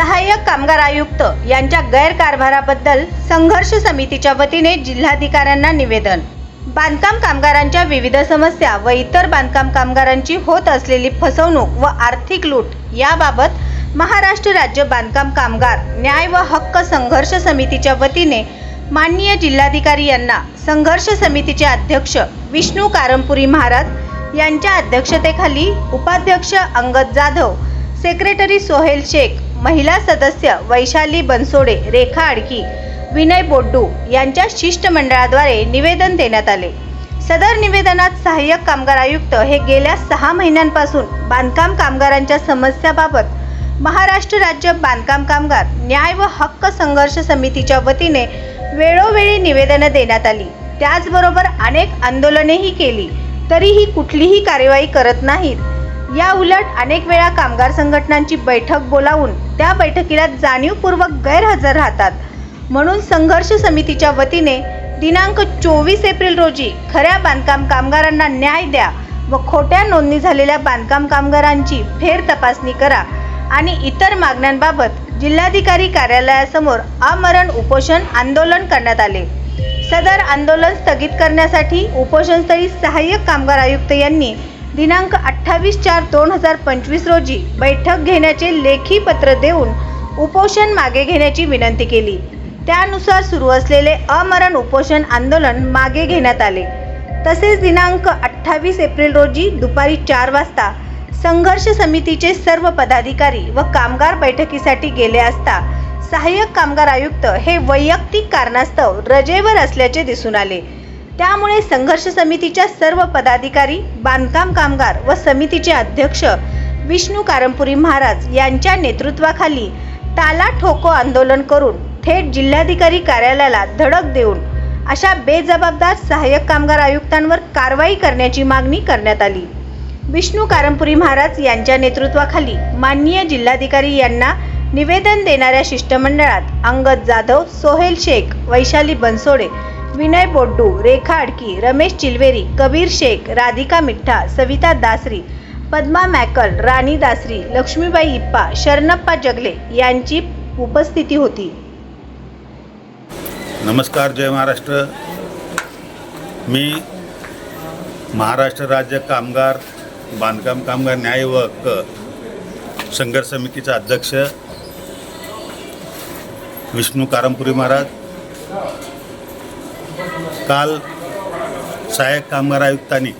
सहाय्यक कामगार आयुक्त यांच्या गैरकारभाराबद्दल संघर्ष समितीच्या वतीने जिल्हाधिकाऱ्यांना निवेदन. बांधकाम कामगारांच्या विविध समस्या व इतर बांधकाम कामगारांची होत असलेली फसवणूक व आर्थिक लूट याबाबत महाराष्ट्र राज्य बांधकाम कामगार न्याय व हक्क संघर्ष समितीच्या वतीने माननीय जिल्हाधिकारी यांना संघर्ष समितीचे अध्यक्ष विष्णू कारंपुरी महाराज यांच्या अध्यक्षतेखाली उपाध्यक्ष अंगद जाधव सेक्रेटरी सोहेल शेख महिला सदस्य वैशाली बनसोडे रेखा आडकी विनय बोड्डू यांच्या शिष्टमंडळाद्वारे निवेदन देण्यात आले. सदर निवेदनात सहाय्यक कामगार आयुक्त हे गेल्या सहा महिन्यांपासून बांधकाम कामगारांच्या समस्याबाबत महाराष्ट्र राज्य बांधकाम कामगार न्याय व हक्क संघर्ष समितीच्या वतीने वेळोवेळी निवेदनं देण्यात आली. त्याचबरोबर अनेक आंदोलनेही केली. तरीही कुठलीही कार्यवाही करत नाहीत. या उलट अनेक वेळा कामगार संघटनांची बैठक बोलावून त्या बैठकीला जाणीवपूर्वक गैरहजर राहतात. म्हणून संघर्ष समितीच्या वतीने दिनांक चोवीस एप्रिल रोजी खऱ्या बांधकाम कामगारांना न्याय द्या व खोट्या नोंदणी झालेल्या बांधकाम कामगारांची फेर तपासणी करा आणि इतर मागण्यांबाबत जिल्हाधिकारी कार्यालयासमोर आमरण उपोषण आंदोलन करण्यात आले. सदर आंदोलन स्थगित करण्यासाठी उपोषणस्थळी सहाय्यक कामगार आयुक्त यांनी दिनांक अठ्ठावीस चार दोन हजार पंचवीस रोजी बैठक घेण्याचे लेखी पत्र देऊन उपोषण मागे घेण्याची विनंती केली. त्यानुसार सुरू असलेले अमरण उपोषण आंदोलन मागे घेण्यात आले. तसेच दिनांक अठ्ठावीस एप्रिल रोजी दुपारी चार वाजता संघर्ष समितीचे सर्व पदाधिकारी व कामगार बैठकीसाठी गेले असता सहाय्यक कामगार आयुक्त हे वैयक्तिक कारणास्तव रजेवर असल्याचे दिसून आले. त्यामुळे संघर्ष समितीच्या सर्व पदाधिकारी बांधकाम कामगार व समितीचे अध्यक्ष विष्णू कारंपुरी महाराज यांच्या नेतृत्वाखाली टाला ठोको आंदोलन करून थेट जिल्हाधिकारी कार्यालयाला धडक देऊन अशा बेजबाबदार सहाय्यक कामगार आयुक्तांवर कारवाई करण्याची मागणी करण्यात आली. विष्णू कारंपुरी महाराज यांच्या नेतृत्वाखाली माननीय जिल्हाधिकारी यांना निवेदन देणाऱ्या शिष्टमंडळात अंगद जाधव सोहेल शेख वैशाली बनसोडे विनय बोड्डू रेखा अडकी रमेश चिलवेरी कबीर शेख राधिका मिठ्ठा सविता दासरी पद्मा मॅकल राणी दासरी लक्ष्मीबाई इप्पा शरणप्पा जगले यांची उपस्थिती होती. नमस्कार जय महाराष्ट्र. मी महाराष्ट्र राज्य कामगार बांधकाम कामगार न्याय व हक्क संघर्ष समितीचा अध्यक्ष विष्णू कारंपुरी महाराज काल सहाय्यक कामगार आयुक्तांनी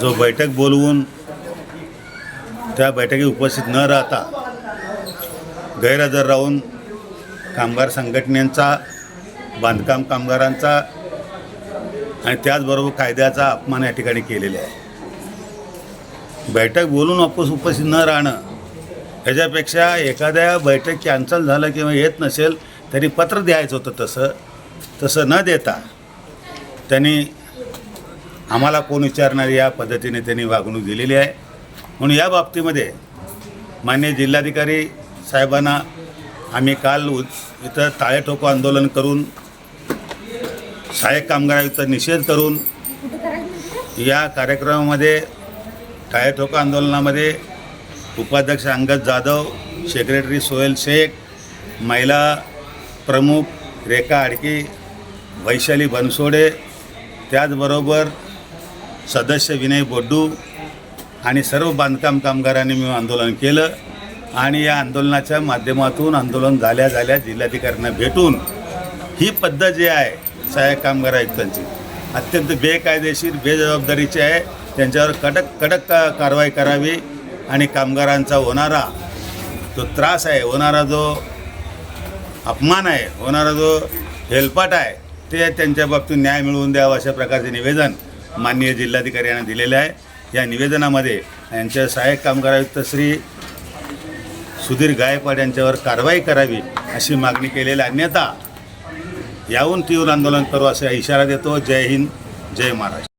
जो बैठक बोलवून त्या बैठकीत उपस्थित न राहता गैरहजर राहून कामगार संघटनेचा बांधकाम कामगारांचा आणि त्याचबरोबर कायद्याचा अपमान या ठिकाणी केलेला आहे. बैठक बोलून वापस उपस्थित न राहणं ह्याच्यापेक्षा एखाद्या बैठक कॅन्सल झालं किंवा येत नसेल तरी पत्र द्यायचं होतं तसं. तसं न देता त्यांनी आम्हाला कोण विचारणार या पद्धतीने त्यांनी वागणूक दिलेली आहे. म्हणून या बाबतीमध्ये मान्य जिल्हाधिकारी साहेबांना आम्ही काल उ इथं टाळेठोको आंदोलन करून सहाय्यक कामगारांचा निषेध करून या कार्यक्रमामध्ये टाळेठोको आंदोलनामध्ये उपाध्यक्ष अंगद जाधव सेक्रेटरी सोहेल शेख महिला प्रमुख रेखा आडकी वैशाली बनसोडे त्याचबरोबर सदस्य विनय बोड्डू आणि सर्व बांधकाम कामगारांनी मिळून आंदोलन केलं आणि या आंदोलनाच्या माध्यमातून आंदोलन झाल्या झाल्या जिल्हाधिकाऱ्यांना भेटून ही पद्धत जी आहे सहाय्यक कामगार आयुक्तांची अत्यंत बेकायदेशीर बेजबाबदारीची आहे. त्यांच्यावर कडक कडक का कारवाई करावी आणि कामगारांचा होणारा जो त्रास आहे होणारा जो अपमान आहे. होणारा जो हेलपाट आहे ते त्यांच्या बाबतीत न्याय मिळवून द्यावा अशा प्रकारचे निवेदन माननीय जिल्हाधिकारी यांना दिलेले आहे. या निवेदनामध्ये यांच्या सहाय्यक कामगार आयुक्त श्री सुधीर गायकवाड यांच्यावर कारवाई करावी अशी मागणी केलेली अन्यथा याहून तीव्र आंदोलन करू असा इशारा देतो. जय हिंद जय महाराष्ट्र.